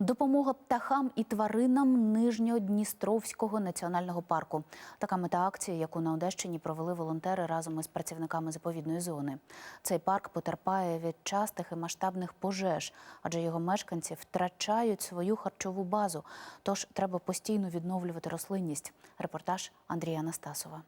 Допомога птахам і тваринам Нижньодністровського національного парку. Така мета акції, яку на Одещині провели волонтери разом із працівниками заповідної зони. Цей парк потерпає від частих і масштабних пожеж, адже його мешканці втрачають свою харчову базу. Тож треба постійно відновлювати рослинність. Репортаж Андрія Анастасова.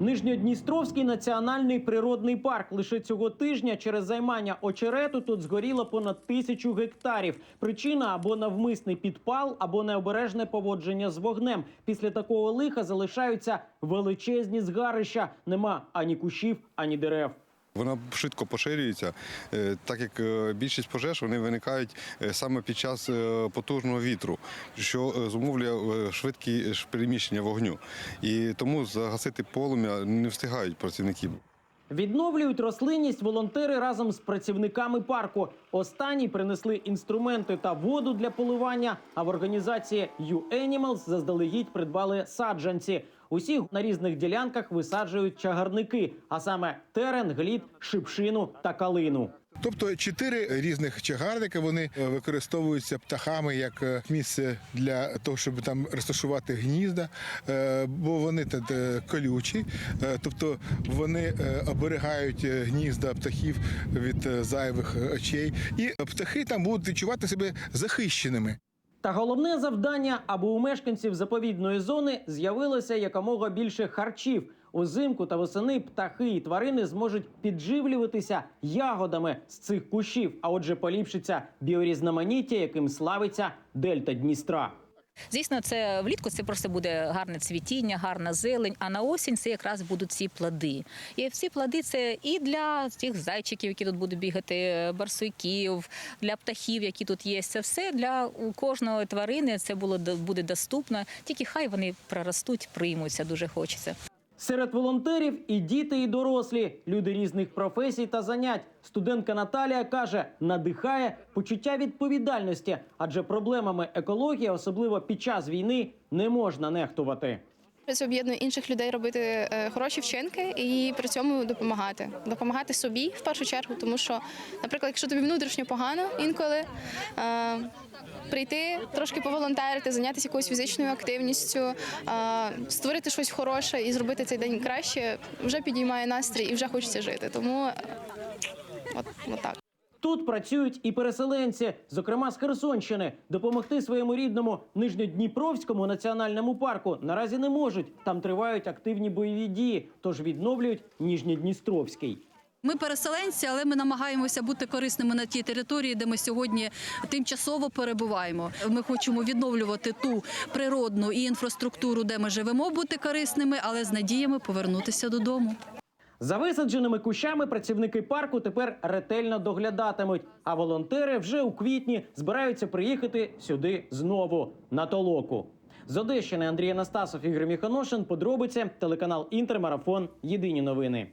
Нижньодністровський національний природний парк. Лише цього тижня через займання очерету тут згоріло понад тисячу гектарів. Причина або навмисний підпал, або необережне поводження з вогнем. Після такого лиха залишаються величезні згарища. Нема ані кущів, ані дерев. Вона швидко поширюється, е, так як е, більшість пожеж вони виникають е, саме під час потужного вітру, що зумовлює швидкі переміщення вогню. І тому загасити полум'я не встигають працівники. Відновлюють рослинність волонтери разом з працівниками парку. Останні принесли інструменти та воду для поливання. А в організації U-Animals заздалегідь придбали саджанці. Усі на різних ділянках висаджують чагарники, а саме терен, глід, шипшину та калину. Тобто чотири різних чагарника вони е, використовуються птахами як е, місце для того, щоб там розташувати гнізда, е, бо вони тут колючі, тобто вони оберігають гнізда птахів від зайвих очей, і птахи там будуть відчувати себе захищеними. Та головне завдання, аби у мешканців заповідної зони з'явилося якомога більше харчів. Узимку та восени птахи і тварини зможуть підживлюватися ягодами з цих кущів, а отже, поліпшиться біорізноманіття, яким славиться дельта Дністра. Звісно, це влітку це просто буде гарне цвітіння, гарна зелень. А на осінь це якраз будуть ці плоди. І всі плоди це і для тих зайчиків, які тут будуть бігати, барсуйків, для птахів, які тут є. Це все для кожної тварини. Це було буде доступно. Тільки хай вони проростуть, приймуться. Дуже хочеться. Серед волонтерів і діти, і дорослі, люди різних професій та занять. Студентка Наталія каже, надихає почуття відповідальності, адже проблемами екології, особливо під час війни, не можна нехтувати. Це об'єднує інших людей робити е, хороші вчинки і при цьому допомагати. Допомагати собі в першу чергу, тому що, наприклад, якщо тобі внутрішньо погано інколи. Прийти трошки поволонтерити, зайнятися якоюсь фізичною активністю, створити щось хороше і зробити цей день краще, вже підіймає настрій і вже хочеться жити. Тому от, от так. Тут працюють і переселенці, зокрема з Херсонщини. Допомогти своєму рідному Нижньодніпровському національному парку наразі не можуть. Там тривають активні бойові дії, тож відновлюють Ніжньодністровський. Ми переселенці, але ми намагаємося бути корисними на тій території, де ми сьогодні тимчасово перебуваємо. Ми хочемо відновлювати ту природну і інфраструктуру, де ми живемо, бути корисними, але з надіями повернутися додому. За висадженими кущами працівники парку тепер ретельно доглядатимуть. А волонтери вже у квітні збираються приїхати сюди знову на толоку. З Одещини Андрій Анастасов Ігор Міханошин. Подробиці телеканал Інтермарафон. Єдині новини.